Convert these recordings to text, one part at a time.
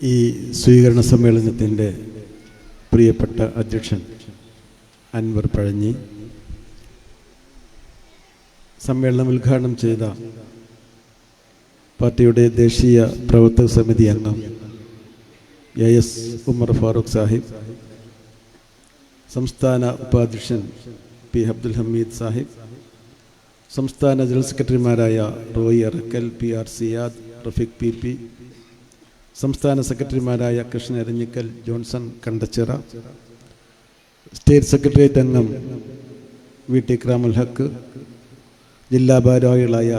ഈ സ്വീകരണ സമ്മേളനത്തിന്റെ പ്രിയപ്പെട്ട അധ്യക്ഷൻ അൻവർ പഴഞ്ഞി സമ്മേളനം ഉദ്ഘാടനം ചെയ്ത പാർട്ടിയുടെ ദേശീയ പ്രവർത്തക സമിതി അംഗം എ എസ് ഉമർ ഫാറൂഖ് സാഹിബ് സംസ്ഥാന ഉപാധ്യക്ഷൻ പി അബ്ദുൽ ഹമീദ് സാഹിബ് സംസ്ഥാന ജനറൽ സെക്രട്ടറിമാരായ Roy Arakkal P R Siyad Rafeeq P P സംസ്ഥാന സെക്രട്ടറിമാരായ Krishna Eranjikkal Johnson Kandachira state secretariat അംഗം വി ടി ക്രാമുൽ ഹക്ക് ജില്ലാ ഭാരവാഹികളായ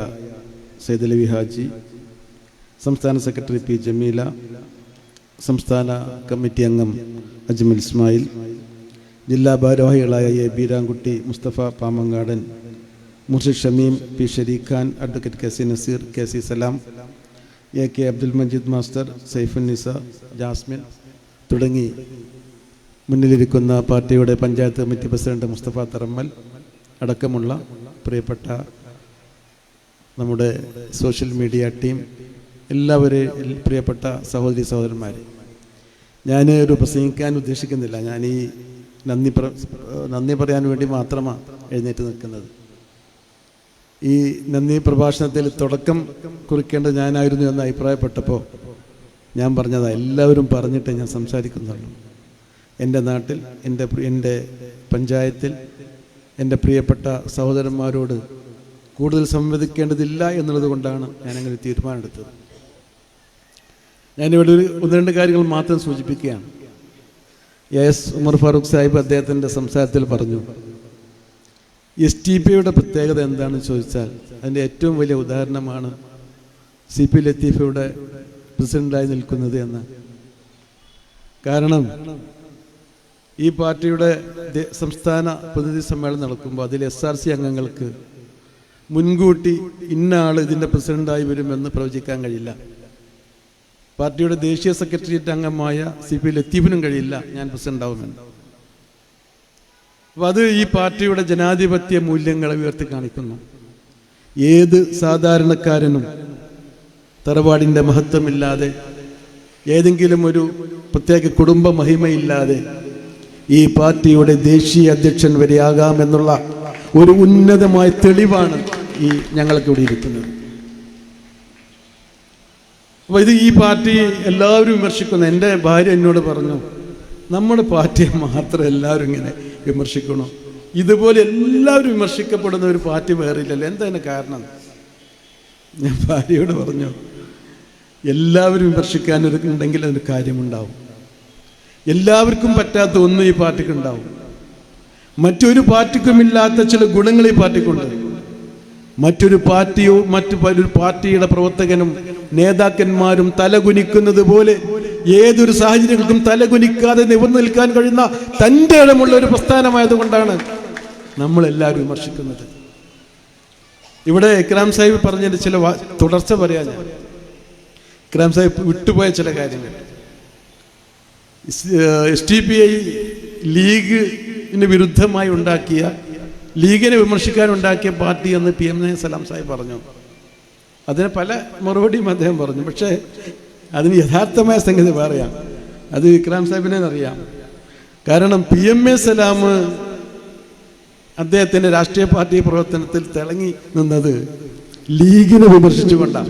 സൈദലവി ഹാജി സംസ്ഥാന സെക്രട്ടറി പി ജമീല സംസ്ഥാന കമ്മിറ്റി അംഗം അജ്മൽ ഇസ്മായിൽ ജില്ലാ ഭാരവാഹികളായ A Beerankutty Musthafa Pamangadan Murshid Shameem P Shareeq Khan advocate K C Naseer K C Salam A K Abdul Majeed master Saiful Nisa Jasmine തുടങ്ങി. മുന്നിലിരിക്കുന്ന പാർട്ടിയുടെ പഞ്ചായത്ത് കമ്മിറ്റി പ്രസിഡന്റ് മുസ്തഫ തറമ്മൽ അടക്കമുള്ള പ്രിയപ്പെട്ട നമ്മുടെ സോഷ്യൽ മീഡിയ ടീം എല്ലാവരെയും പ്രിയപ്പെട്ട സഹോദരി സഹോദരന്മാർ ഞാൻ ഒരു പ്രസംഗിക്കാൻ ഉദ്ദേശിക്കുന്നില്ല. ഞാൻ ഈ നന്ദി നന്ദി പറയാൻ വേണ്ടി മാത്രമാണ് എഴുന്നേറ്റ് നിൽക്കുന്നത്. ഈ നന്ദി പ്രഭാഷണത്തിൽ തുടക്കം കുറിക്കേണ്ട ഞാനായിരുന്നു എന്ന് അഭിപ്രായപ്പെട്ടപ്പോൾ ഞാൻ പറഞ്ഞതാ എല്ലാവരും പറഞ്ഞിട്ട് ഞാൻ സംസാരിക്കുന്നുള്ളൂ. എന്റെ നാട്ടിൽ എന്റെ എന്റെ പഞ്ചായത്തിൽ എന്റെ പ്രിയപ്പെട്ട സഹോദരന്മാരോട് കൂടുതൽ സംവദിക്കേണ്ടതില്ല എന്നുള്ളത് കൊണ്ടാണ് ഞാനങ്ങനെ തീരുമാനമെടുത്തത്. ഞാനിവിടെ ഒരു ഒന്ന് രണ്ട് കാര്യങ്ങൾ മാത്രം സൂചിപ്പിക്കുകയാണ്. എസ് ഉമർ ഫാറൂഖ് സാഹിബ് അദ്ദേഹത്തിന്റെ സംസാരത്തിൽ പറഞ്ഞു എസ് ടി പി യുടെ പ്രത്യേകത എന്താണെന്ന് ചോദിച്ചാൽ അതിന്റെ ഏറ്റവും വലിയ ഉദാഹരണമാണ് സി പി ലത്തീഫയുടെ പ്രസിഡന്റായി നിൽക്കുന്നത് എന്ന്. കാരണം ഈ പാർട്ടിയുടെ സംസ്ഥാന പ്രതിനിധി സമ്മേളനം നടക്കുമ്പോൾ അതിൽ എസ് ആർ സി അംഗങ്ങൾക്ക് മുൻകൂട്ടി ഇന്ന ആൾ ഇതിന്റെ പ്രസിഡന്റായി വരുമെന്ന് പ്രവചിക്കാൻ കഴിയില്ല. പാർട്ടിയുടെ ദേശീയ സെക്രട്ടേറിയറ്റ് അംഗമായ സി പി ലത്തീഫിനും കഴിയില്ല ഞാൻ പ്രസിഡന്റ് ആവുമെന്ന് അപ്പൊ അത് ഈ പാർട്ടിയുടെ ജനാധിപത്യ മൂല്യങ്ങളെ ഉയർത്തി കാണിക്കുന്നു. ഏത് സാധാരണക്കാരനും തറവാടിന്റെ മഹത്വമില്ലാതെ ഏതെങ്കിലും ഒരു പ്രത്യേക കുടുംബ മഹിമയില്ലാതെ ഈ പാർട്ടിയുടെ ദേശീയ അധ്യക്ഷൻ വരെയാകാമെന്നുള്ള ഒരു ഉന്നതമായ തെളിവാണ് ഈ ഞങ്ങൾക്ക് ഇവിടെ ഇരിക്കുന്നത്. അപ്പോൾ ഇത് ഈ പാർട്ടി എല്ലാവരും വിമർശിക്കുന്നു. എന്റെ ഭാര്യ എന്നോട് പറഞ്ഞു നമ്മുടെ പാർട്ടിയെ മാത്രം എല്ലാവരും ഇങ്ങനെ വിമർശിക്കണോ? ഇതുപോലെ എല്ലാവരും വിമർശിക്കപ്പെടുന്ന ഒരു പാർട്ടി വേറെ എന്താണ് എന്താ കാരണം? ഞാൻ ഭാര്യയോട് പറഞ്ഞു എല്ലാവരും ഉണ്ടെങ്കിൽ അതിന് കാര്യമുണ്ടാവും. എല്ലാവർക്കും പറ്റാത്ത ഒന്നും ഈ പാർട്ടിക്ക് ഉണ്ടാവും മറ്റൊരു പാർട്ടിക്കും ഇല്ലാത്ത ചില ഗുണങ്ങൾ ഈ പാർട്ടിക്കുണ്ട്. മറ്റൊരു പാർട്ടിയോ മറ്റു പാർട്ടിയുടെ പ്രവർത്തകനും നേതാക്കന്മാരും തലകുനിക്കുന്നത് പോലെ ഏതൊരു സാഹചര്യങ്ങൾക്കും തലകുനിക്കാതെ നിവർന്നു നിൽക്കാൻ കഴിയുന്ന തന്റെ ഇടമുള്ള ഒരു പ്രസ്ഥാനമായതുകൊണ്ടാണ് നമ്മളെല്ലാവരും വിമർശിക്കുന്നത്. ഇവിടെ ഇക്രാം സാഹിബ് പറഞ്ഞതിന്റെ ചില തുടർച്ച പറയാൻ ഞാൻ. ഇക്രാം സാഹിബ് വിട്ടുപോയ ചില കാര്യങ്ങൾ. എസ് ടി പി ഐ ലീഗിന് വിരുദ്ധമായി ഉണ്ടാക്കിയ ലീഗിനെ വിമർശിക്കാൻ ഉണ്ടാക്കിയ പാർട്ടി എന്ന് പി എ സലാം സാഹിബ് പറഞ്ഞു. അതിന് പല മറുപടിയും അദ്ദേഹം പറഞ്ഞു. പക്ഷേ അതിന് യഥാർത്ഥമായ സംഗതി പറയാം. അത് വിക്രാം സാഹിബിനെ അറിയാം. കാരണം പി എം എ സലാം അദ്ദേഹത്തിന്റെ രാഷ്ട്രീയ പാർട്ടി പ്രവർത്തനത്തിൽ തിളങ്ങി നിന്നത് ലീഗിനെ വിമർശിച്ചുകൊണ്ടാണ്.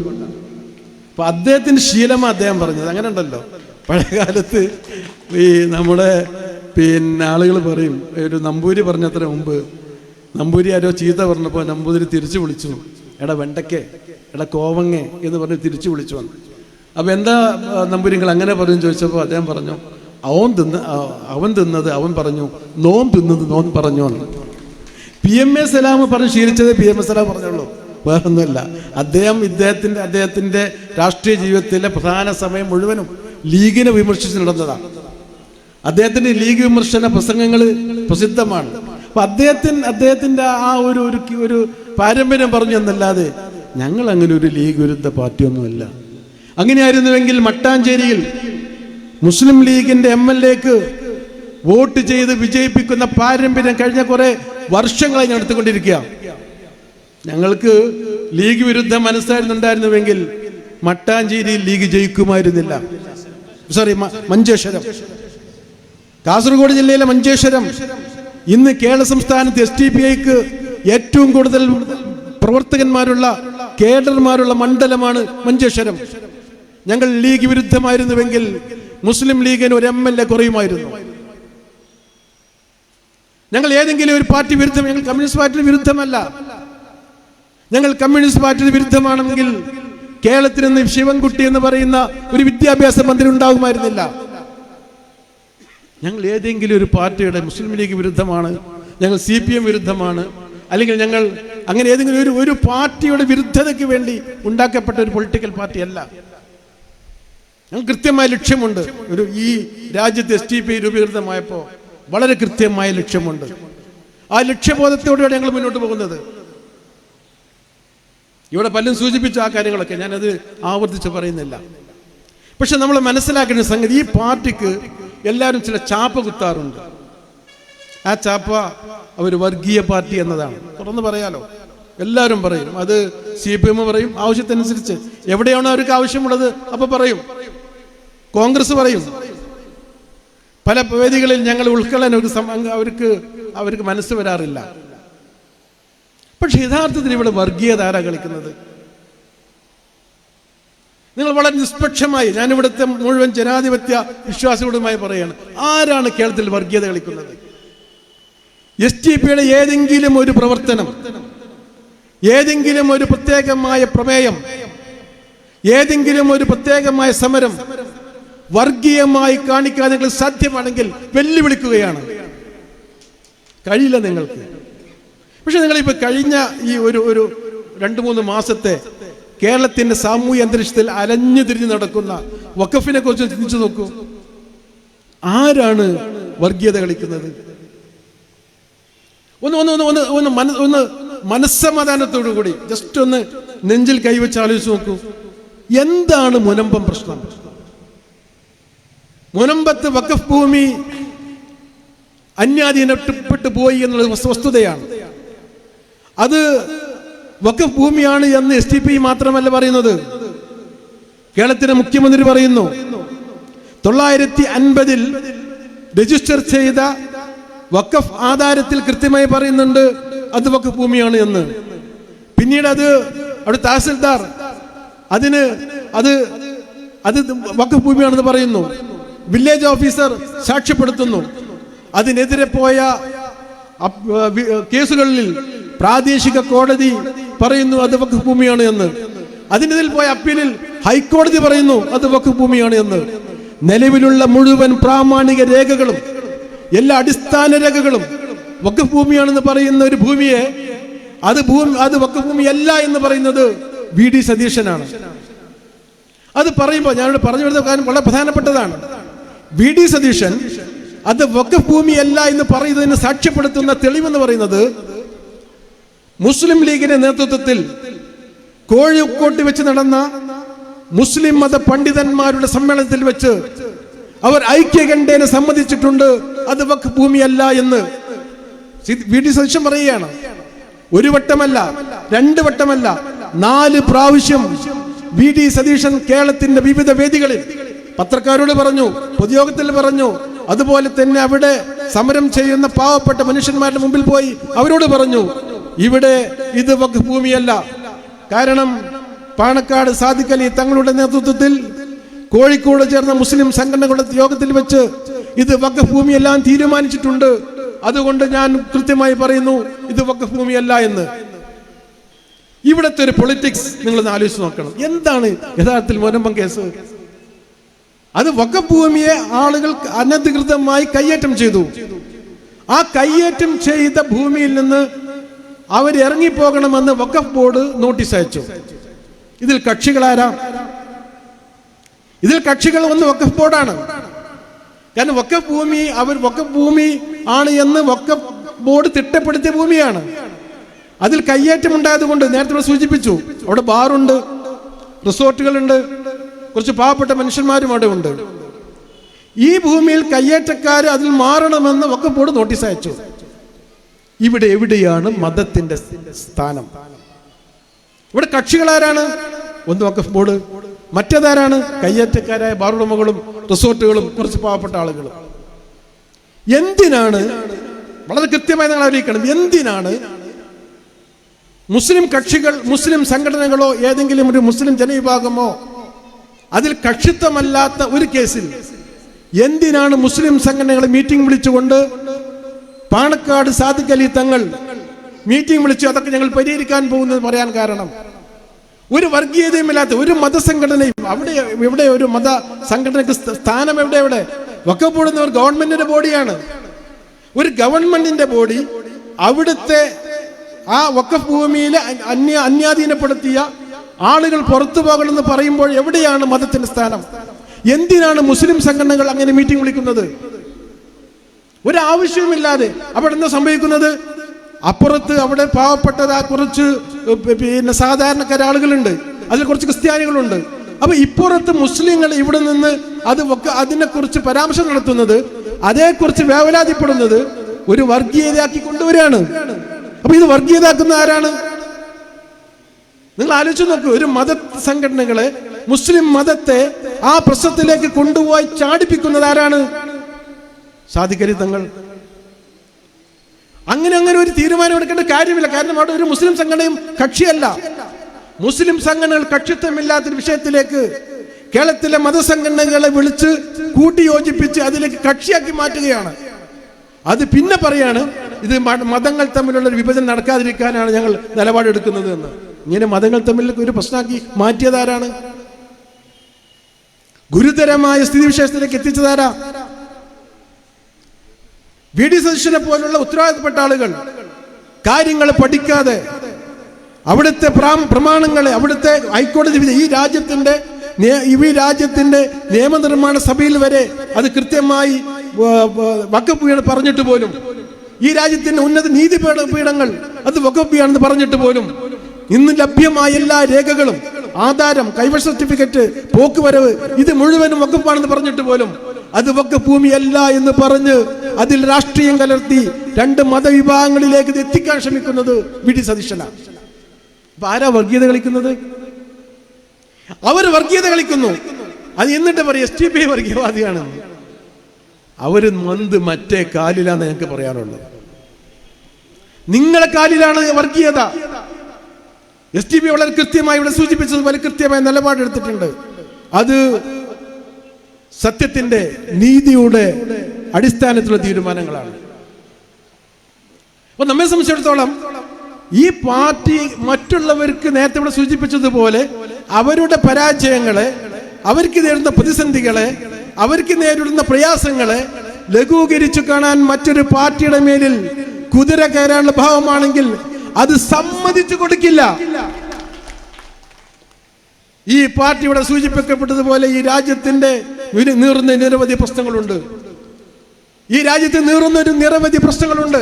അപ്പൊ അദ്ദേഹത്തിന്റെ ശീലമാണ് അദ്ദേഹം പറഞ്ഞത്. അങ്ങനെ ഉണ്ടല്ലോ പഴയകാലത്ത് ഈ നമ്മുടെ പിന്നെ ആളുകൾ പറയും ഒരു നമ്പൂരി പറഞ്ഞത്ര മുമ്പ് നമ്പൂരി ആരോ ചീത്ത പറഞ്ഞപ്പോൾ നമ്പൂതിരി തിരിച്ചു വിളിച്ചു. എടാ വെണ്ടക്കേ എടാ കോവങ്ങേ എന്ന് പറഞ്ഞ് തിരിച്ചു വിളിച്ചു വന്നു. അപ്പൊ എന്താ നമ്പൂരിങ്ങൾ അങ്ങനെ പറഞ്ഞു ചോദിച്ചപ്പോൾ അദ്ദേഹം പറഞ്ഞു അവൻ തിന്ന അവൻ തിന്നത് അവൻ പറഞ്ഞു നോൻ തിന്നത് നോൻ പറഞ്ഞു എന്ന്. പി എം എ സലാം പറഞ്ഞു ശീലിച്ചത് പി എം എ സലാം പറഞ്ഞുള്ളൂ. വേറൊന്നുമല്ല. അദ്ദേഹം ഇദ്ദേഹത്തിന്റെ അദ്ദേഹത്തിന്റെ രാഷ്ട്രീയ ജീവിതത്തിലെ പ്രധാന സമയം മുഴുവനും ലീഗിനെ വിമർശിച്ച് നടന്നതാണ്. അദ്ദേഹത്തിന്റെ ലീഗ് വിമർശന പ്രസംഗങ്ങൾ പ്രസിദ്ധമാണ്. അപ്പൊ അദ്ദേഹത്തിന് അദ്ദേഹത്തിന്റെ ആ ഒരു ഒരു പാരമ്പര്യം പറഞ്ഞു എന്നല്ലാതെ ഞങ്ങൾ അങ്ങനെ ഒരു ലീഗ് വിരുദ്ധ പാർട്ടിയൊന്നുമല്ല. അങ്ങനെയായിരുന്നുവെങ്കിൽ മട്ടാഞ്ചേരിയിൽ മുസ്ലിം ലീഗിന്റെ എം എൽ എക്ക് വോട്ട് ചെയ്ത് വിജയിപ്പിക്കുന്ന പാരമ്പര്യം കഴിഞ്ഞ കുറെ വർഷങ്ങളായി എടുത്തുകൊണ്ടിരിക്കുക. ഞങ്ങൾക്ക് ലീഗ് വിരുദ്ധ മനസ്സായിരുന്നുണ്ടായിരുന്നുവെങ്കിൽ മട്ടാഞ്ചേരിയിൽ ലീഗ് ജയിക്കുമായിരുന്നില്ല. സോറി മഞ്ചേശ്വരം. കാസർഗോഡ് ജില്ലയിലെ മഞ്ചേശ്വരം ഇന്ന് കേരള സംസ്ഥാനത്ത് എസ് ടി പി ഐക്ക് ഏറ്റവും കൂടുതൽ പ്രവർത്തകന്മാരുള്ള കേഡർമാരുള്ള മണ്ഡലമാണ് മഞ്ചേശ്വരം. ഞങ്ങൾ ലീഗ് വിരുദ്ധമായിരുന്നുവെങ്കിൽ മുസ്ലിം ലീഗിന് ഒരു എം എൽ എ കുറയുമായിരുന്നു. ഞങ്ങൾ ഏതെങ്കിലും ഒരു പാർട്ടി വിരുദ്ധം ഞങ്ങൾ കമ്മ്യൂണിസ്റ്റ് പാർട്ടിയുടെ വിരുദ്ധമല്ല. ഞങ്ങൾ കമ്മ്യൂണിസ്റ്റ് പാർട്ടിയുടെ വിരുദ്ധമാണെങ്കിൽ കേരളത്തിൽ നിന്ന് ശിവൻകുട്ടി എന്ന് പറയുന്ന ഒരു വിദ്യാഭ്യാസ മന്ത്രി ഉണ്ടാകുമായിരുന്നില്ല. ഞങ്ങൾ ഏതെങ്കിലും ഒരു പാർട്ടിയുടെ മുസ്ലിം ലീഗ് വിരുദ്ധമാണ് ഞങ്ങൾ സി പി എം വിരുദ്ധമാണ് അല്ലെങ്കിൽ ഞങ്ങൾ അങ്ങനെ ഏതെങ്കിലും ഒരു ഒരു പാർട്ടിയുടെ വിരുദ്ധതയ്ക്ക് വേണ്ടി ഉണ്ടാക്കപ്പെട്ട ഒരു പൊളിറ്റിക്കൽ പാർട്ടി അല്ല ഞങ്ങൾ കൃത്യമായ ലക്ഷ്യമുണ്ട്. ഒരു ഈ രാജ്യത്ത് എസ് ടി പി രൂപീകൃതമായപ്പോൾ വളരെ കൃത്യമായ ലക്ഷ്യമുണ്ട്. ആ ലക്ഷ്യബോധത്തോടെയാണ് ഞങ്ങൾ മുന്നോട്ട് പോകുന്നത്. ഇവിടെ പലരും സൂചിപ്പിച്ച ആ കാര്യങ്ങളൊക്കെ ഞാനത് ആവർത്തിച്ച് പറയുന്നില്ല. പക്ഷെ നമ്മൾ മനസ്സിലാക്കേണ്ട സംഗതി ഈ പാർട്ടിക്ക് എല്ലാവരും ചില ചാപ്പ കുത്താറുണ്ട്. ആ ചാപ്പ അവർ വർഗീയ പാർട്ടി എന്നതാണ്. തുറന്ന് പറയാലോ. എല്ലാവരും പറയും. അത് സി പി എം പറയും. ആവശ്യത്തിനനുസരിച്ച് എവിടെയാണോ അവർക്ക് ആവശ്യമുള്ളത് അപ്പൊ പറയും. കോൺഗ്രസ് പറയും പല വേദികളിൽ ഞങ്ങൾ ഉൾക്കൊള്ളാൻ ഒരു അവർക്ക് അവർക്ക് മനസ്സ് വരാറില്ല. പക്ഷെ യഥാർത്ഥത്തിൽ ഇവിടെ വർഗീയത ആരാ കളിക്കുന്നത്? നിങ്ങൾ വളരെ നിഷ്പക്ഷമായി ഞാൻ ഇവിടുത്തെ മുഴുവൻ ജനാധിപത്യ വിശ്വാസികളുമായി പറയാണ് ആരാണ് കേരളത്തിൽ വർഗീയത കളിക്കുന്നത്? എസ് ടി പിയുടെ ഏതെങ്കിലും ഒരു പ്രവർത്തനം ഏതെങ്കിലും ഒരു പ്രത്യേകമായ പ്രമേയം ഏതെങ്കിലും ഒരു പ്രത്യേകമായ സമരം വർഗീയമായി കാണിക്കാൻ നിങ്ങൾ സാധ്യമാണെങ്കിൽ വെല്ലുവിളിക്കുകയാണ്. കഴിയില്ല നിങ്ങൾക്ക്. പക്ഷെ നിങ്ങളിപ്പോ കഴിഞ്ഞ ഈ ഒരു ഒരു രണ്ട് മൂന്ന് മാസത്തെ കേരളത്തിന്റെ സാമൂഹ്യ അന്തരീക്ഷത്തിൽ അലഞ്ഞു തിരിഞ്ഞു നടക്കുന്ന വഖഫിനെ കുറിച്ച് ചിന്തിച്ചു നോക്കൂ. ആരാണ് വർഗീയത കളിക്കുന്നത്? ഒന്ന് ഒന്ന് ഒന്ന് ഒന്ന് ഒന്ന് മന ഒന്ന് മനസ്സമാധാനത്തോടു കൂടി ജസ്റ്റ് ഒന്ന് നെഞ്ചിൽ കൈവച്ച് ആലോചിച്ച് നോക്കൂ. എന്താണ് മുനമ്പം പ്രശ്നം? മുനമ്പത്ത് വഖഫ് ഭൂമി അന്യാധീനപ്പെട്ടു പോയി എന്നുള്ളത് വസ്തുതയാണ്. അത് വഖഫ് ഭൂമിയാണ് എന്ന് എസ് ടി പി മാത്രമല്ല പറയുന്നത്. കേരളത്തിലെ മുഖ്യമന്ത്രി പറയുന്നു തൊള്ളായിരത്തി അൻപതിൽ രജിസ്റ്റർ ചെയ്ത വഖഫ് ആധാരത്തിൽ കൃത്യമായി പറയുന്നുണ്ട് അത് വഖഫ് ഭൂമിയാണ് എന്ന്. പിന്നീട് അത് അവിടെ തഹസിൽദാർ അതിന് അത് അത് വഖഫ് ഭൂമിയാണെന്ന് പറയുന്നു. വില്ലേജ് ഓഫീസർ സാക്ഷ്യപ്പെടുത്തുന്നു. അതിനെതിരെ പോയ കേസുകളിൽ പ്രാദേശിക കോടതി പറയുന്നു അത് വഖഫ് ഭൂമിയാണ് എന്ന്. അതിനെതിൽ പോയ അപ്പീലിൽ ഹൈക്കോടതി പറയുന്നു അത് വഖഫ് ഭൂമിയാണ് എന്ന്. നിലവിലുള്ള മുഴുവൻ പ്രാമാണിക രേഖകളും എല്ലാ അടിസ്ഥാന രേഖകളും വഖഫ് ഭൂമിയാണെന്ന് പറയുന്ന ഒരു ഭൂമിയെ അത് ഭൂമി അത് വഖഫ് ഭൂമിയല്ല എന്ന് പറയുന്നത് വി. ഡി. സതീശനാണ്. അത് പറയുമ്പോൾ ഞാനിവിടെ പറഞ്ഞു വരുന്ന കാര്യം വളരെ പ്രധാനപ്പെട്ടതാണ്. വി ഡി സതീശൻ അത് വഖഫ് ഭൂമിയല്ല എന്ന് പറയുന്നതിന് സാക്ഷ്യപ്പെടുത്തുന്ന തെളിവെന്ന് പറയുന്നത് മുസ്ലിം ലീഗിന്റെ നേതൃത്വത്തിൽ കോഴിക്കോട്ട് വെച്ച് നടന്ന മുസ്ലിം മത പണ്ഡിതന്മാരുടെ സമ്മേളനത്തിൽ വെച്ച് അവർ ഐക്യകണ്ഠേനെ സമ്മതിച്ചിട്ടുണ്ട് അത് വഖഫ് ഭൂമിയല്ല എന്ന് വി ഡി സതീശൻ പറയുകയാണ് ഒരു വട്ടമല്ല രണ്ട് വട്ടമല്ല നാല് പ്രാവശ്യം വി ഡി സതീശൻ കേരളത്തിന്റെ വിവിധ വേദികളിൽ പത്രക്കാരോട് പറഞ്ഞു പൊതുയോഗത്തിൽ പറഞ്ഞു അതുപോലെ തന്നെ അവിടെ സമരം ചെയ്യുന്ന പാവപ്പെട്ട മനുഷ്യന്മാരുടെ മുമ്പിൽ പോയി അവരോട് പറഞ്ഞു ഇവിടെ ഇത് ഭൂമിയല്ല. കാരണം പാണക്കാട് സാധിക്കലി തങ്ങളുടെ നേതൃത്വത്തിൽ കോഴിക്കോട് ചേർന്ന മുസ്ലിം സംഘടനകളുടെ യോഗത്തിൽ വെച്ച് ഇത് വഖഫ് ഭൂമിയെല്ലാം തീരുമാനിച്ചിട്ടുണ്ട്. അതുകൊണ്ട് ഞാൻ കൃത്യമായി പറയുന്നു ഇത് വഖഫ് ഭൂമിയല്ല എന്ന്. ഇവിടുത്തെ ഒരു പൊളിറ്റിക്സ് നിങ്ങളൊന്ന് ആലോചിച്ച് നോക്കണം. എന്താണ് യഥാർത്ഥത്തിൽ മുനമ്പം കേസ്? അത് വകഭൂമിയെ ഭൂമിയെ ആളുകൾ അനധികൃതമായി കയ്യേറ്റം ചെയ്തു. ആ കയ്യേറ്റം ചെയ്ത ഭൂമിയിൽ നിന്ന് അവർ ഇറങ്ങിപ്പോകണമെന്ന് വഖഫ് ബോർഡ് നോട്ടീസ് അയച്ചു. ഇതിൽ കക്ഷികളാരാ ഇതിൽ കക്ഷികൾ ഒന്ന് വഖഫ് ബോർഡാണ്. കാരണം വഖഫ് ഭൂമി അവർ വഖഫ് ഭൂമി ആണ് എന്ന് വഖഫ് ബോർഡ് തിട്ടപ്പെടുത്തിയ ഭൂമിയാണ്. അതിൽ കയ്യേറ്റം ഉണ്ടായതുകൊണ്ട് നേരത്തെ സൂചിപ്പിച്ചു. അവിടെ ബാറുണ്ട് റിസോർട്ടുകളുണ്ട് കുറച്ച് പാവപ്പെട്ട മനുഷ്യന്മാരും അവിടെ ഉണ്ട്. ഈ ഭൂമിയിൽ കയ്യേറ്റക്കാർ അതിൽ മാറണമെന്ന് ഒക്കെ ബോർഡ് നോട്ടീസ് അയച്ചു. ഇവിടെ എവിടെയാണ് മതത്തിന്റെ സ്ഥാനം? ഇവിടെ കക്ഷികളാരാണ്? ഒന്ന് വക്കഫ് ബോർഡ്. മറ്റേതാരാണ്? കയ്യേറ്റക്കാരായ ബാറുടമകളും റിസോർട്ടുകളും കുറച്ച് പാവപ്പെട്ട ആളുകളും. എന്തിനാണ്? വളരെ കൃത്യമായി നിങ്ങൾ അറിയിക്കണം. എന്തിനാണ്? മുസ്ലിം കക്ഷികൾ മുസ്ലിം സംഘടനകളോ ഏതെങ്കിലും ഒരു മുസ്ലിം ജനവിഭാഗമോ അതിൽ കക്ഷിത്വമല്ലാത്ത ഒരു കേസിൽ എന്തിനാണ് മുസ്ലിം സംഘടനകൾ മീറ്റിംഗ് വിളിച്ചുകൊണ്ട് പാണക്കാട് സാദിഖ് അലി തങ്ങൾ മീറ്റിംഗ് വിളിച്ചു? അതൊക്കെ ഞങ്ങൾ പരിഹരിക്കാൻ പോകുന്നത് പറയാൻ കാരണം. ഒരു വർഗീയതയുമില്ലാത്ത ഒരു മതസംഘടനയും അവിടെ ഇവിടെ ഒരു മത സംഘടനക്ക് സ്ഥാനം എവിടെ എവിടെ? വക്കപ്പെടുന്ന ഒരു ഗവൺമെന്റിന്റെ ബോഡിയാണ്. ഒരു ഗവൺമെന്റിന്റെ ബോഡി അവിടുത്തെ ആ വക്കഫ് ഭൂമിയിൽ അന്യ അന്യാധീനപ്പെടുത്തിയ ആളുകൾ പുറത്തു പോകണമെന്ന് പറയുമ്പോൾ എവിടെയാണ് മതത്തിന്റെ സ്ഥാനം? എന്തിനാണ് മുസ്ലിം സംഘടനകൾ അങ്ങനെ മീറ്റിംഗ് വിളിക്കുന്നത്? ഒരാവശ്യവുമില്ലാതെ അവിടെ എന്താ സംഭവിക്കുന്നത്? അപ്പുറത്ത് അവിടെ പാവപ്പെട്ടത് ആ കുറച്ച് പിന്നെ സാധാരണക്കാര ആളുകളുണ്ട്. അതിൽ കുറച്ച് ക്രിസ്ത്യാനികളുണ്ട്. അപ്പൊ ഇപ്പുറത്ത് മുസ്ലിങ്ങൾ ഇവിടെ നിന്ന് അത് അതിനെ അതിനെക്കുറിച്ച് പരാമർശം നടത്തുന്നത് അതേക്കുറിച്ച് വേവലാതിപ്പെടുന്നത് ഒരു വർഗീയതയാക്കി കൊണ്ടുവരികയാണ്. അപ്പൊ ഇത് വർഗീയതാക്കുന്ന ആരാണ്? നിങ്ങൾ ആലോചിച്ച് നോക്കൂ ഒരു മത സംഘടനകളെ മുസ്ലിം മതത്തെ ആ പ്രശ്നത്തിലേക്ക് കൊണ്ടുപോയി ചാടിപ്പിക്കുന്നത് ആരാണ്? സാധിക്കരി തങ്ങൾ. അങ്ങനെ അങ്ങനെ ഒരു തീരുമാനം എടുക്കേണ്ട കാര്യമില്ല. കാരണം അവിടെ ഒരു മുസ്ലിം സംഘടനയും കക്ഷിയല്ല. മുസ്ലിം സംഘടനകൾ കക്ഷിത്വമില്ലാത്തൊരു വിഷയത്തിലേക്ക് കേരളത്തിലെ മതസംഘടനകളെ വിളിച്ച് കൂട്ടിയോജിപ്പിച്ച് അതിലേക്ക് കക്ഷിയാക്കി മാറ്റുകയാണ്. അത് പിന്നെ പറയാണ് ഇത് മതങ്ങൾ തമ്മിലുള്ള വിഭജനം നടക്കാതിരിക്കാനാണ് ഞങ്ങൾ നിലപാടെടുക്കുന്നത് എന്ന്. ഇങ്ങനെ മതങ്ങൾ തമ്മിൽ ഒരു പ്രശ്നമാക്കി മാറ്റിയതാരാണ് ഗുരുതരമായ സ്ഥിതിവിശേഷത്തിലേക്ക് എത്തിച്ചതാരാ വി ഡി സതീശനെ പോലുള്ള ഉത്തരവാദിത്തപ്പെട്ട ആളുകൾ കാര്യങ്ങൾ പഠിക്കാതെ അവിടുത്തെ പ്രാം- പ്രമാണങ്ങളെ അവിടുത്തെ ഹൈക്കോടതി ഈ രാജ്യത്തിന്റെ ഈ രാജ്യത്തിന്റെ നിയമനിർമ്മാണ സഭയിൽ വരെ അത് കൃത്യമായി വക്കപ്പ് പറഞ്ഞിട്ട് പോലും ഈ രാജ്യത്തിന്റെ ഉന്നത നീതി പീഠ- പീഠങ്ങൾ അത് വക്കപ്പിയാണെന്ന് പറഞ്ഞിട്ട് പോലും ഇന്ന് ലഭ്യമായ എല്ലാ രേഖകളും ആധാരം കൈവശ സർട്ടിഫിക്കറ്റ് പോക്കുവരവ് ഇത് മുഴുവനും വകുപ്പാണെന്ന് പറഞ്ഞിട്ട് പോലും അത് വക്കഫ് ഭൂമിയല്ല എന്ന് പറഞ്ഞ് അതിൽ രാഷ്ട്രീയം കലർത്തി രണ്ട് മതവിഭാഗങ്ങളിലേക്ക് ഇത് എത്തിക്കാൻ ശ്രമിക്കുന്നത് വി. ഡി. സതീശനാണ് ആരാ വർഗീയത കളിക്കുന്നത്? അവർ വർഗീയത കളിക്കുന്നു. അത് എന്നിട്ട് പറയും എസ് ടി പി വർഗീയവാദിയാണ്. അവർ മന്ത് മറ്റേ കാലിലാന്ന് ഞങ്ങൾക്ക് പറയാനുള്ളത്. നിങ്ങളെ കാലിലാണ് വർഗീയത. എസ് ടി പി വളരെ കൃത്യമായി ഇവിടെ സൂചിപ്പിച്ചതുപോലെ കൃത്യമായ നിലപാടെടുത്തിട്ടുണ്ട് അത് സത്യത്തിന്റെ നീതിയുടെ അടിസ്ഥാനത്തിലുള്ള തീരുമാനങ്ങളാണ്. അപ്പൊ നമ്മെ സംബന്ധിച്ചിടത്തോളം ഈ പാർട്ടി മറ്റുള്ളവർക്ക് നേരത്തെ ഇവിടെ സൂചിപ്പിച്ചതുപോലെ അവരുടെ പരാജയങ്ങളെ അവർക്ക് നേരിടുന്ന പ്രതിസന്ധികളെ അവർക്ക് നേരിടുന്ന പ്രയാസങ്ങളെ ലഘൂകരിച്ചു കാണാൻ മറ്റൊരു പാർട്ടിയുടെ മേലിൽ കുതിര കയറാനുള്ള ഭാവമാണെങ്കിൽ അത് സമ്മതിച്ചു കൊടുക്കില്ല. ഈ പാർട്ടി ഇവിടെ സൂചിപ്പിക്കപ്പെട്ടതുപോലെ ഈ രാജ്യത്തിന്റെ നീറുന്ന നിരവധി പ്രശ്നങ്ങളുണ്ട്. ഈ രാജ്യത്ത് നീറുന്ന ഒരു നിരവധി പ്രശ്നങ്ങളുണ്ട്.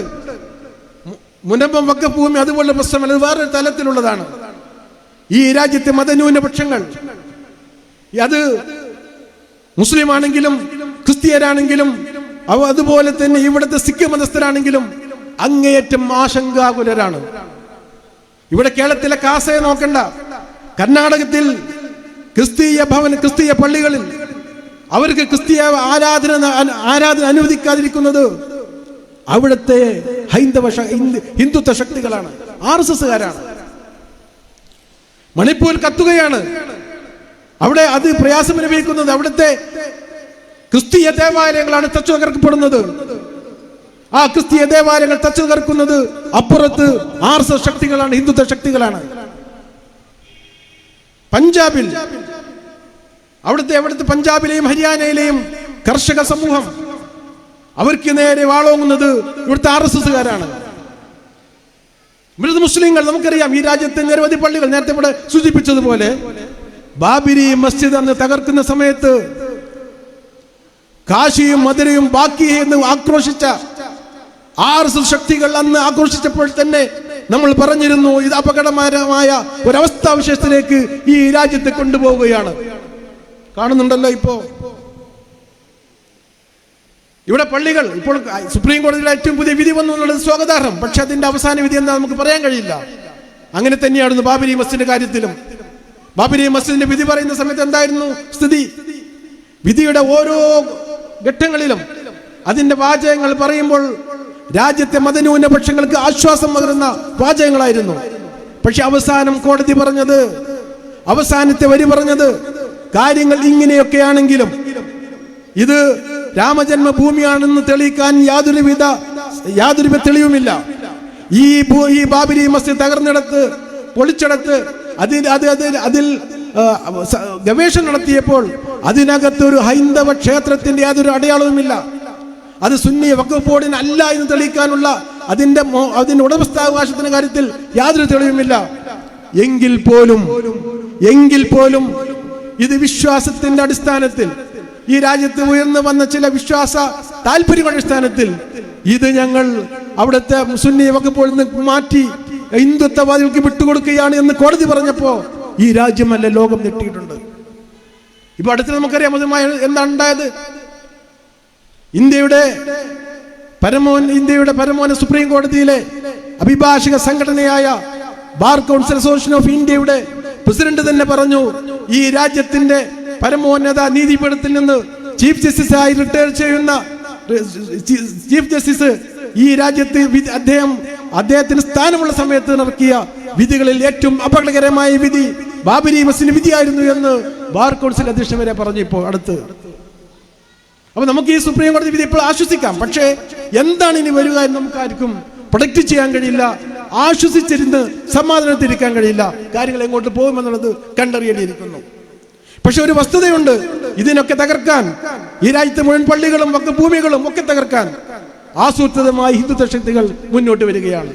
മുനമ്പം വക്കഭൂമി അതുപോലുള്ള പ്രശ്നമല്ല അത് വേറൊരു തലത്തിലുള്ളതാണ്. ഈ രാജ്യത്തെ മതന്യൂനപക്ഷങ്ങൾ. അത് മുസ്ലിം ആണെങ്കിലും ക്രിസ്തീയരാണെങ്കിലും അതുപോലെ തന്നെ ഇവിടുത്തെ സിഖ് മതസ്ഥരാണെങ്കിലും അങ്ങേയറ്റം ആശങ്കാകുലരാണ്. ഇവിടെ കേരളത്തിലെ കാസയെ നോക്കണ്ട. കർണാടകത്തിൽ ക്രിസ്തീയ ഭവൻ ക്രിസ്തീയ പള്ളികളിൽ അവർക്ക് ക്രിസ്തീയ ആരാധന ആരാധന അനുവദിക്കാതിരിക്കുന്നത് അവിടുത്തെ ഹൈന്ദവ ഹിന്ദുത്വ ശക്തികളാണ്. ആർ എസ് എസ്സുകാരാണ്. മണിപ്പൂർ കത്തുകയാണ്. അവിടെ അത് പ്രയാസം അനുഭവിക്കുന്നത് അവിടുത്തെ ക്രിസ്തീയ ദേവാലയങ്ങളാണ് തച്ചു തകർക്കപ്പെടുന്നത് ആ ക്രിസ്തീയ ദേവാലയങ്ങൾ തച്ചു തകർക്കുന്നത് അപ്പുറത്ത് ആർ എസ് എസ് ശക്തികളാണ് ഹിന്ദുത്വ ശക്തികളാണ്. പഞ്ചാബിൽ അവിടുത്തെ അവിടുത്തെ പഞ്ചാബിലെയും ഹരിയാനയിലെയും കർഷക സമൂഹം അവർക്ക് നേരെ വാളോങ്ങുന്നത് ഇവിടുത്തെ ആർ എസ് എസ്സുകാരാണ് ഇവിടുത്തെ മുസ്ലിങ്ങൾ നമുക്കറിയാം ഈ രാജ്യത്തെ നിരവധി പള്ളികൾ നേരത്തെ ഇവിടെ സൂചിപ്പിച്ചതുപോലെ ബാബിരി മസ്ജിദ് അന്ന് തകർക്കുന്ന സമയത്ത് കാശിയും മധുരയും ബാക്കി എന്ന് ആക്രോശിച്ച ആർ എസ് എസ് ശക്തികൾ അന്ന് ആഘോഷിച്ചപ്പോൾ തന്നെ നമ്മൾ പറഞ്ഞിരുന്നു ഇത് അപകടകരമായ ഒരവസ്ഥാവിശേഷത്തിലേക്ക് ഈ രാജ്യത്തെ കൊണ്ടുപോവുകയാണ്. കാണുന്നുണ്ടല്ലോ ഇപ്പോ. ഇവിടെ പള്ളികൾ ഇപ്പോൾ സുപ്രീം കോടതിയുടെ ഏറ്റവും പുതിയ വിധി വന്നു എന്നുള്ളത് സ്വാഗതാർഹം. പക്ഷെ അതിന്റെ അവസാന വിധി എന്താ നമുക്ക് പറയാൻ കഴിയില്ല. അങ്ങനെ തന്നെയായിരുന്നു ബാബരി മസ്ജിദിന്റെ കാര്യത്തിലും. ബാബരി മസ്ജിദിന്റെ വിധി പറയുന്ന സമയത്ത് എന്തായിരുന്നു സ്ഥിതി? വിധിയുടെ ഓരോ ഘട്ടങ്ങളിലും അതിന്റെ വാചകങ്ങൾ പറയുമ്പോൾ രാജ്യത്തെ മതന്യൂനപക്ഷങ്ങൾക്ക് ആശ്വാസം പകരുന്ന വാചകങ്ങളായിരുന്നു. പക്ഷെ അവസാനം കോടതി പറഞ്ഞത് അവസാനത്തെ വരി പറഞ്ഞത് കാര്യങ്ങൾ ഇങ്ങനെയൊക്കെയാണെങ്കിലും ഇത് രാമജന്മഭൂമിയാണെന്ന് തെളിയിക്കാൻ യാതൊരുവിധ യാതൊരുവിധ തെളിവുമില്ല. ഈ ഈ ബാബരി മസ്ജിദ് തകർന്നെടുത്ത് പൊളിച്ചെടുത്ത് അതിൽ അത് അത് അതിൽ ഗവേഷണം നടത്തിയപ്പോൾ അതിനകത്ത് ഒരു ഹൈന്ദവ ക്ഷേത്രത്തിന്റെ യാതൊരു അടയാളവുമില്ല. അത് സുന്നി വഖഫ് അല്ല എന്ന് തെളിയിക്കാനുള്ള അതിന്റെ അതിന്റെ ഉടമസ്ഥാവകാശത്തിന്റെ കാര്യത്തിൽ യാതൊരു തെളിവുമില്ല. എങ്കിൽ പോലും എങ്കിൽ പോലും ഇത് വിശ്വാസത്തിന്റെ അടിസ്ഥാനത്തിൽ ഈ രാജ്യത്ത് ഉയർന്നു വന്ന ചില വിശ്വാസ താല്പര്യങ്ങളുടെ അടിസ്ഥാനത്തിൽ ഇത് ഞങ്ങൾ അവിടുത്തെ സുന്നി വകുപ്പോൽ നിന്ന് മാറ്റി ഹിന്ദുത്വവാദികൾക്ക് വിട്ടുകൊടുക്കുകയാണ് എന്ന് കോടതി പറഞ്ഞപ്പോ ഈ രാജ്യമല്ല ലോകം ഞെട്ടിയിട്ടുണ്ട്. ഇപ്പൊ അടുത്ത് നമുക്കറിയാം അതുമായി എന്താണ് ഉണ്ടായത്? ഇന്ത്യയുടെ പരമോൻ ഇന്ത്യയുടെ പരമോന സുപ്രീം കോടതിയിലെ അഭിഭാഷക സംഘടനയായ ബാർ കൗൺസിൽ അസോസിയേഷൻ ഓഫ് ഇന്ത്യയുടെ പ്രസിഡന്റ് തന്നെ പറഞ്ഞു ഈ രാജ്യത്തിന്റെ പരമോന്നത നീതിപീഠത്തിൽ നിന്ന് ചീഫ് ജസ്റ്റിസായി റിട്ടയർ ചെയ്യുന്ന ചീഫ് ജസ്റ്റിസ് ഈ രാജ്യത്ത് അദ്ദേഹം അദ്ദേഹത്തിന് സ്ഥാനമുള്ള സമയത്ത് നടക്കിയ വിധികളിൽ ഏറ്റവും അപകടകരമായ വിധി ബാബരി മസ്ജിദ് വിധിയായിരുന്നു എന്ന് ബാർ കൗൺസിൽ അധ്യക്ഷൻ വരെ പറഞ്ഞു ഇപ്പോൾ അടുത്ത്. അപ്പൊ നമുക്ക് ഈ സുപ്രീം കോടതി വിധി ഇപ്പോൾ ആശ്വസിക്കാം. പക്ഷേ എന്താണ് ഇനി വരിക എന്ന് നമുക്ക് ആർക്കും പ്രൊഡക്റ്റ് ചെയ്യാൻ കഴിയില്ല. ആശ്വസിച്ചിരുന്ന് സമാധാനത്തിരിക്കാൻ കഴിയില്ല. കാര്യങ്ങൾ എങ്ങോട്ട് പോകുമെന്നുള്ളത് കണ്ടറിയേണ്ടിയിരിക്കുന്നു. പക്ഷെ ഒരു വസ്തുതയുണ്ട്. ഇതിനൊക്കെ തകർക്കാൻ ഈ രാജ്യത്തെ മുഴുവൻ പള്ളികളും ഒക്കെ ഭൂമികളും ഒക്കെ തകർക്കാൻ ആസൂത്രിതമായി ഹിന്ദുത്വ ശക്തികൾ മുന്നോട്ട് വരികയാണ്.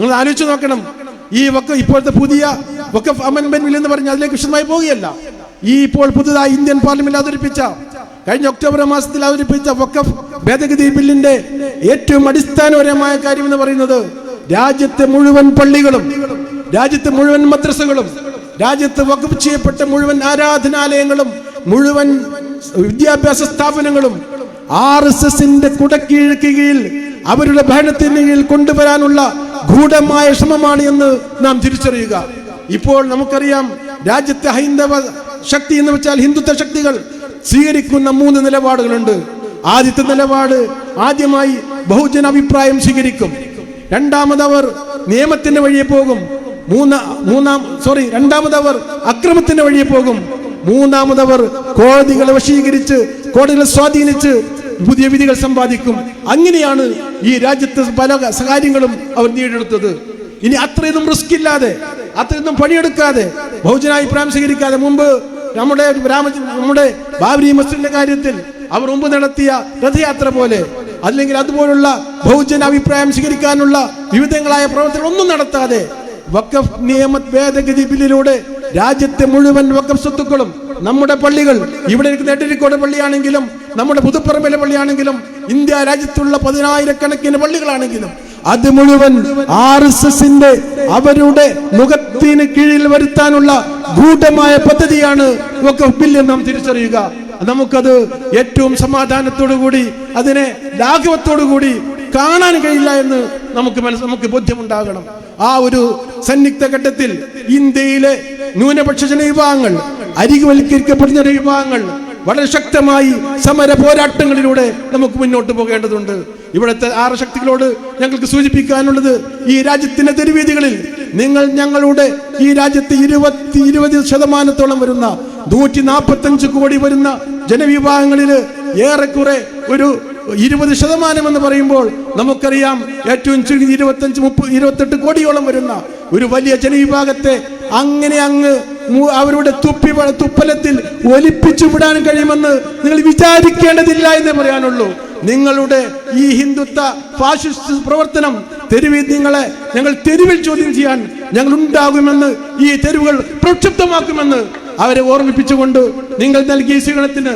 നിങ്ങൾ ആലോചിച്ച് നോക്കണം. ഈ വക്ക ഇപ്പോഴത്തെ പുതിയ വക്കഫ് അമെൻമെന്റ് ബിൽ എന്ന് പറഞ്ഞ് അതിലേക്ക് വിശദമായി പോവുകയല്ല. ഈ ഇപ്പോൾ പുതുതായി ഇന്ത്യൻ പാർലമെന്റ് അവതരിപ്പിച്ച കഴിഞ്ഞ ഒക്ടോബർ മാസത്തിൽ അവതരിപ്പിച്ച വക്കഫ് ഭേദഗതി ബില്ലിന്റെ ഏറ്റവും അടിസ്ഥാനപരമായ കാര്യം എന്ന് പറയുന്നത് രാജ്യത്തെ മുഴുവൻ പള്ളികളും രാജ്യത്തെ മുഴുവൻ മദ്രസകളും രാജ്യത്ത് വകുപ്പ് ചെയ്യപ്പെട്ട മുഴുവൻ ആരാധനാലയങ്ങളും മുഴുവൻ വിദ്യാഭ്യാസ സ്ഥാപനങ്ങളും ആർ എസ് എസിന്റെ കുടക്കീഴ് അവരുടെ ഭരണത്തിന് കീഴിൽ കൊണ്ടുവരാനുള്ള ഗൂഢമായ ശ്രമമാണ് എന്ന് നാം തിരിച്ചറിയുക. ഇപ്പോൾ നമുക്കറിയാം രാജ്യത്തെ ഹൈന്ദവ ശക്തി എന്ന് വെച്ചാൽ ഹിന്ദുത്വ ശക്തികൾ സ്വീകരിക്കുന്ന മൂന്ന് നിലപാടുകളുണ്ട്. ആദ്യത്തെ നിലപാട് ആദ്യമായി ബഹുജന അഭിപ്രായം സ്വീകരിക്കും. രണ്ടാമത് അവർ നിയമത്തിന്റെ വഴിയെ പോകും. മൂന്ന മൂന്നാം സോറി രണ്ടാമതവർ അക്രമത്തിന്റെ വഴിയെ പോകും. മൂന്നാമതവർ കോടതികളെ വശീകരിച്ച് കോടതികളെ സ്വാധീനിച്ച് പുതിയ വിധികൾ സമ്പാദിക്കും. അങ്ങനെയാണ് ഈ രാജ്യത്തെ പല കാര്യങ്ങളും അവർ നേടിയെടുത്തത്. ഇനി അത്രയൊന്നും റിസ്ക് ഇല്ലാതെ അത്രയൊന്നും പണിയെടുക്കാതെ ബഹുജനാഭിപ്രായം സ്വീകരിക്കാതെ മുമ്പ് നമ്മുടെ രാമ നമ്മുടെ ബാബരി മസ്ജിദിന്റെ കാര്യത്തിൽ അവർ മുമ്പ് നടത്തിയ രഥയാത്ര പോലെ അല്ലെങ്കിൽ അതുപോലുള്ള ബഹുജന അഭിപ്രായം സ്വീകരിക്കാനുള്ള വിവിധങ്ങളായ പ്രവർത്തനങ്ങൾ ഒന്നും നടത്താതെ വക്കഫ് നിയമ ഭേദഗതി ബില്ലിലൂടെ രാജ്യത്തെ മുഴുവൻ വക്കഫ് സ്വത്തുക്കളും നമ്മുടെ പള്ളികൾ ഇവിടെ ഇരിക്കുന്ന എട്ടരിക്കോട് പള്ളിയാണെങ്കിലും നമ്മുടെ പുതുപ്പറമ്പിലെ പള്ളിയാണെങ്കിലും ഇന്ത്യ രാജ്യത്തുള്ള പതിനായിരക്കണക്കിന് പള്ളികളാണെങ്കിലും അത് മുഴുവൻ ആർ എസ് എസിന്റെ അവരുടെ മുഖത്തിന് കീഴിൽ വരുത്താനുള്ള ഗൂഢമായ പദ്ധതിയാണ് ബില്ല് നാം തിരിച്ചറിയുക. നമുക്കത് ഏറ്റവും സമാധാനത്തോടു കൂടി അതിനെ ലാഘവത്തോടു കൂടി കാണാൻ കഴിയില്ല എന്ന് നമുക്ക് മനസ്സ് നമുക്ക് ബോധ്യമുണ്ടാകണം. ആ ഒരു സന്നിഗ്ധ ഘട്ടത്തിൽ ഇന്ത്യയിലെ ന്യൂനപക്ഷ ജനവിഭാഗങ്ങൾ അരികുവൽക്കരിക്കപ്പെടുന്ന വിഭാഗങ്ങൾ വളരെ ശക്തമായി സമര പോരാട്ടങ്ങളിലൂടെ നമുക്ക് മുന്നോട്ട് പോകേണ്ടതുണ്ട്. ഇവിടുത്തെ ആറ് ശക്തികളോട് ഞങ്ങൾക്ക് സൂചിപ്പിക്കാനുള്ളത് ഈ രാജ്യത്തിന്റെ തെരുവീതികളിൽ നിങ്ങൾ ഞങ്ങളുടെ ഈ രാജ്യത്ത് ഇരുപത്തി ഇരുപത് ശതമാനത്തോളം വരുന്ന നൂറ്റി നാൽപ്പത്തഞ്ച് കോടി വരുന്ന ജനവിഭാഗങ്ങളിൽ ഏറെക്കുറെ ഒരു ഇരുപത് ശതമാനം എന്ന് പറയുമ്പോൾ നമുക്കറിയാം ഏറ്റവും ചുരുങ്ങി ഇരുപത്തഞ്ച് മുപ്പത് ഇരുപത്തെട്ട് കോടിയോളം വരുന്ന ഒരു വലിയ ജനവിഭാഗത്തെ അങ്ങനെ അങ്ങ് അവരുടെ തുപ്പി തുപ്പലത്തിൽ ഒലിപ്പിച്ചു വിടാൻ കഴിയുമെന്ന് നിങ്ങൾ വിചാരിക്കേണ്ടതില്ല എന്നേ പറയാനുള്ളൂ. നിങ്ങളുടെ ഈ ഹിന്ദുത്വ ഫാഷിസ്റ്റ് പ്രവർത്തനം തെരുവിൽ നിങ്ങളെ ഞങ്ങൾ തെരുവിൽ ചോദ്യം ചെയ്യാൻ ഞങ്ങൾ ഉണ്ടാകുമെന്ന് ഈ തെരുവുകൾ പ്രക്ഷുബ്ധമാക്കുമെന്ന് അവരെ ഓർമ്മിപ്പിച്ചുകൊണ്ട് നിങ്ങൾ നൽകിയ സ്വീകരണത്തിന്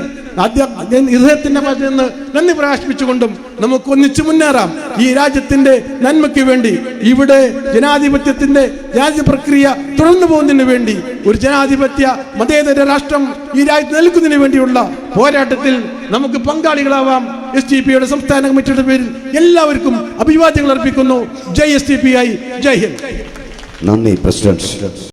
ഹൃദയത്തിന്റെ പറ്റുന്ന നന്ദി പ്രകാശിപ്പിച്ചുകൊണ്ടും നമുക്ക് ഒന്നിച്ചു മുന്നേറാം. ഈ രാജ്യത്തിന്റെ നന്മയ്ക്ക് വേണ്ടി ഇവിടെ ജനാധിപത്യത്തിന്റെ രാജ്യ പ്രക്രിയ തുടർന്നു പോകുന്നതിന് വേണ്ടി ഒരു ജനാധിപത്യ മതേതര രാഷ്ട്രം ഈ രാജ്യത്ത് നൽകുന്നതിന് വേണ്ടിയുള്ള പോരാട്ടത്തിൽ നമുക്ക് പങ്കാളികളാവാം. എസ് ടി പിയുടെ സംസ്ഥാന കമ്മിറ്റിയുടെ പേരിൽ എല്ലാവർക്കും അഭിവാദ്യങ്ങൾ അർപ്പിക്കുന്നു. Jai S T P I Jai Hind. നന്ദി പ്രസിഡന്റ്.